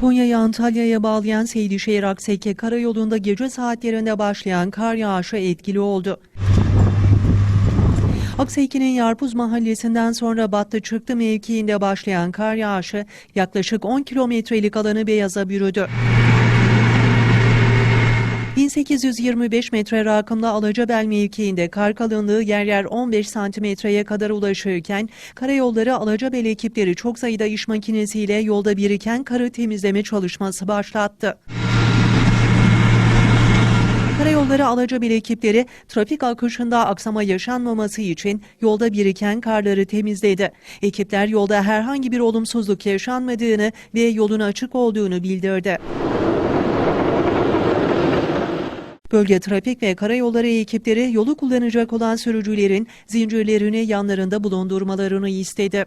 Konya'yı Antalya'ya bağlayan Seydişehir Akseke karayolunda gece saatlerinde başlayan kar yağışı etkili oldu. Akseki'nin Yarpuz mahallesinden sonra Battı Çıktı mevkiinde başlayan kar yağışı yaklaşık 10 kilometrelik alanı beyaza bürüdü. 1825 metre rakımda Alacabel mevkiinde kar kalınlığı yer yer 15 santimetreye kadar ulaşırken karayolları Alacabel ekipleri çok sayıda iş makinesiyle yolda biriken karı temizleme çalışması başlattı. Karayolları Alacabel ekipleri trafik akışında aksama yaşanmaması için yolda biriken karları temizledi. Ekipler yolda herhangi bir olumsuzluk yaşanmadığını ve yolun açık olduğunu bildirdi. Bölge trafik ve karayolları ekipleri yolu kullanacak olan sürücülerin zincirlerini yanlarında bulundurmalarını istedi.